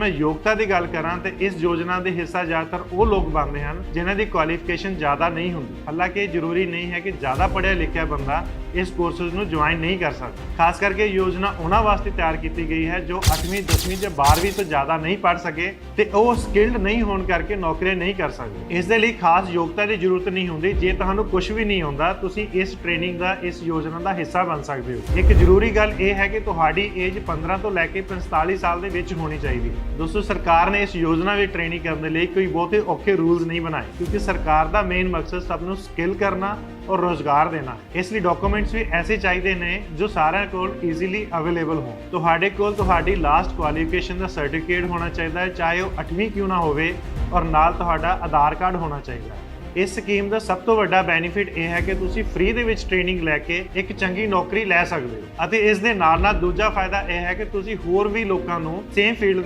ਮੈਂ ਯੋਗਤਾ ਦੀ ਗੱਲ ਕਰਾਂ ਤੇ ਇਸ ਯੋਜਨਾ ਦੇ ਹਿੱਸਾ ਜ਼ਿਆਦਾਤਰ ਉਹ ਲੋਕ ਬਣਦੇ ਹਨ ਜਿਨ੍ਹਾਂ ਦੀ ਕੁਆਲੀਫਿਕੇਸ਼ਨ ਜ਼ਿਆਦਾ ਨਹੀਂ ਹੁੰਦੀ। ਹਾਲਾਂਕਿ ਇਹ ਜ਼ਰੂਰੀ ਨਹੀਂ ਹੈ ਕਿ ਜ਼ਿਆਦਾ ਪੜ੍ਹਿਆ ਲਿਖਿਆ ਬੰਦਾ ਇਸ ਕੋਰਸਸ ਨੂੰ ਜੁਆਇਨ ਨਹੀਂ ਕਰ ਸਕਦਾ। ਖਾਸ ਕਰਕੇ ਯੋਜਨਾ ਉਹਨਾਂ ਵਾਸਤੇ ਤਿਆਰ ਕੀਤੀ ਗਈ ਹੈ ਜੋ 8ਵੀਂ 10ਵੀਂ ਜਾਂ 12ਵੀਂ ਤੋਂ ਜ਼ਿਆਦਾ ਨਹੀਂ ਪੜ੍ਹ ਸਕੇ ਤੇ ਉਹ ਸਕਿਲਡ ਨਹੀਂ ਹੋਣ ਕਰਕੇ ਨੌਕਰੀਆਂ ਨਹੀਂ ਕਰ ਸਕਦੇ। ਇਸ ਦੇ ਲਈ ਖਾਸ ਯੋਗਤਾ ਦੀ ਜ਼ਰੂਰਤ ਨਹੀਂ ਹੁੰਦੀ। ਜੇ ਤੁਹਾਨੂੰ ਕੁਝ ਵੀ ਨਹੀਂ ਆਉਂਦਾ, ਤੁਸੀਂ ਇਸ ਟ੍ਰੇਨਿੰਗ ਦਾ, ਇਸ ਯੋਜਨਾ ਦਾ ਹਿੱਸਾ ਬਣ ਸਕਦੇ ਹੋ। ਇੱਕ ਜ਼ਰੂਰੀ ਗੱਲ ਇਹ ਹੈ ਕਿ ਤੁਹਾਡੀ ਏਜ 15 ਤੋਂ ਲੈ ਕੇ 45 ਸਾਲ ਦੇ ਵਿੱਚ ਹੋਣੀ ਚਾਹੀਦੀ ਹੈ। ਦੋਸਤੋ, ਸਰਕਾਰ ਨੇ ਇਸ ਯੋਜਨਾ ਵਿੱਚ ਟ੍ਰੇਨਿੰਗ ਕਰਨ ਦੇ ਲਈ ਕੋਈ ਬਹੁਤੇ ਔਖੇ ਰੂਲਸ ਨਹੀਂ ਬਣਾਏ, ਕਿਉਂਕਿ ਸਰਕਾਰ ਦਾ ਮੇਨ ਮਕਸਦ ਸਭ ਨੂੰ ਸਕਿੱਲ ਕਰਨਾ ਔਰ ਰੋਜ਼ਗਾਰ ਦੇਣਾ। ਇਸ ਲਈ ਡਾਕੂਮੈਂਟਸ ਵੀ ਐਸੇ ਚਾਹੀਦੇ ਨੇ ਜੋ ਸਾਰਿਆਂ ਕੋਲ ਈਜ਼ੀਲੀ ਅਵੇਲੇਬਲ ਹੋਣ। ਤੁਹਾਡੇ ਕੋਲ ਤੁਹਾਡੀ ਲਾਸਟ ਕੁਆਲੀਫਿਕੇਸ਼ਨ ਦਾ ਸਰਟੀਫਿਕੇਟ ਹੋਣਾ ਚਾਹੀਦਾ ਹੈ, ਚਾਹੇ ਉਹ 8ਵੀਂ ਕਿਉਂ ਨਾ ਹੋਵੇ ਔਰ ਨਾਲ ਤੁਹਾਡਾ ਆਧਾਰ ਕਾਰਡ ਹੋਣਾ ਚਾਹੀਦਾ ਹੈ। ਇਸ ਸਕੀਮ ਦਾ ਸਭ ਤੋਂ ਵੱਡਾ ਬੈਨੀਫਿਟ ਇਹ ਹੈ ਕਿ ਤੁਸੀਂ ਫ੍ਰੀ ਦੇ ਵਿੱਚ ਟ੍ਰੇਨਿੰਗ ਲੈ ਕੇ ਇੱਕ ਚੰਗੀ ਨੌਕਰੀ ਲੈ ਸਕਦੇ ਹੋ। ਅਤੇ ਇਸ ਦੇ ਨਾਲ ਨਾਲ ਦੂਜਾ ਫਾਇਦਾ ਇਹ ਹੈ ਕਿ ਤੁਸੀਂ ਹੋਰ ਵੀ ਲੋਕਾਂ ਨੂੰ ਸੇਮ ਫੀਲਡ